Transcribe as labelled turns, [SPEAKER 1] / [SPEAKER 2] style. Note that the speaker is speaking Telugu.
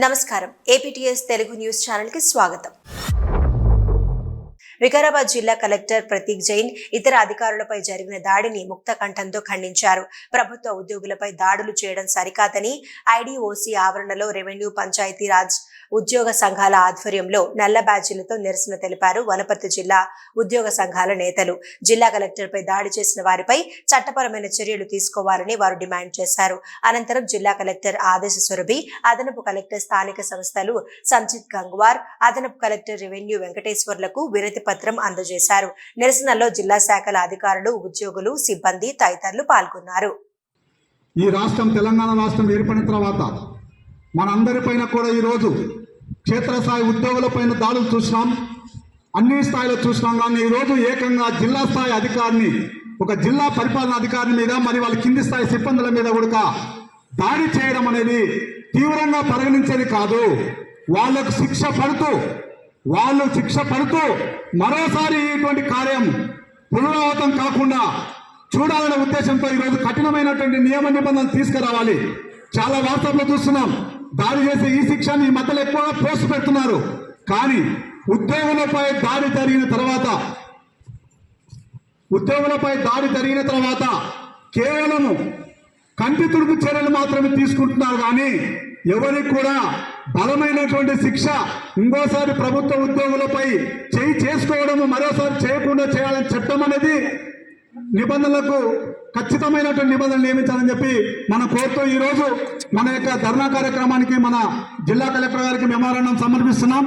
[SPEAKER 1] నమస్కారం. ఏపీటీఎస్ తెలుగు న్యూస్ ఛానల్కి స్వాగతం. వికారాబాద్ జిల్లా కలెక్టర్ ప్రతీక్ జైన్ ఇతర అధికారులపై జరిగిన దాడిని ముక్త కంఠంతో ఖండించారు. ప్రభుత్వ ఉద్యోగులపై దాడులు చేయడం సరికాదని ఐడిఓసి ఆవరణలో రెవెన్యూ పంచాయతీరాజ్ ఉద్యోగ సంఘాల ఆధ్వర్యంలో నల్ల బ్యాచీలతో నిరసన తెలిపారు వనపర్తి జిల్లా ఉద్యోగ సంఘాల నేతలు. జిల్లా కలెక్టర్పై దాడి చేసిన వారిపై చట్టపరమైన చర్యలు తీసుకోవాలని వారు డిమాండ్ చేశారు. అనంతరం జిల్లా కలెక్టర్ ఆదేశ సురభి అదనపు కలెక్టర్ స్థానిక సంస్థలు సంచిత్ గంగ్వార్ అదనపు కలెక్టర్ రెవెన్యూ వెంకటేశ్వర్లకు వినతి పత్రం అందజేశారు. నిరసనలో జిల్లా శాఖల అధికారులు ఉద్యోగులు సిబ్బంది తదితరులు పాల్గొన్నారు.
[SPEAKER 2] ఈ రాష్ట్రం తెలంగాణ రాష్ట్రం ఏర్పడిన తర్వాత మనందరిపైన కూడా ఈరోజు క్షేత్రస్థాయి ఉద్యోగులపైన దాడులు చూసినాం. అన్ని స్థాయిలో చూసినాం కానీ ఈరోజు ఏకంగా జిల్లా స్థాయి అధికారిని ఒక జిల్లా పరిపాలన అధికారి మీద మరి వాళ్ళ కింది స్థాయి సిబ్బందుల మీద కూడా దాడి చేయడం అనేది తీవ్రంగా పరిగణించేది కాదు. వాళ్ళకు శిక్ష పడుతూ వాళ్ళు శిక్ష పడుతూ మరోసారి ఇటువంటి కార్యం పునరావృతం కాకుండా చూడాలనే ఉద్దేశంతో ఈరోజు కఠినమైనటువంటి నియమ నిబంధనలు తీసుకురావాలి. చాలా వార్తల్లో చూస్తున్నాం దాడి చేసే ఈ శిక్షని ఈ మధ్యలో ఎక్కువగా పోస్ట్ పెడుతున్నారు. కానీ ఉద్యోగులపై దాడి జరిగిన తర్వాత ఉద్యోగులపై దాడి జరిగిన తర్వాత కేవలము కంటి తుడుపు చర్యలు మాత్రమే తీసుకుంటున్నారు కానీ ఎవరికి కూడా బలమైనటువంటి శిక్ష ఇంకోసారి ప్రభుత్వ ఉద్యోగులపై చేయి చేసుకోవడము మరోసారి చేయకుండా చేయాలని చెప్పడం అనేది నిబంధనలకు ఖచ్చితమైనటువంటి నిబంధనలు నియమించాలని చెప్పి మనం కోర్టు ఈరోజు మన యొక్క ధర్నా కార్యక్రమానికి మన జిల్లా కలెక్టర్ గారికి మెమోరాండం సమర్పిస్తున్నాం.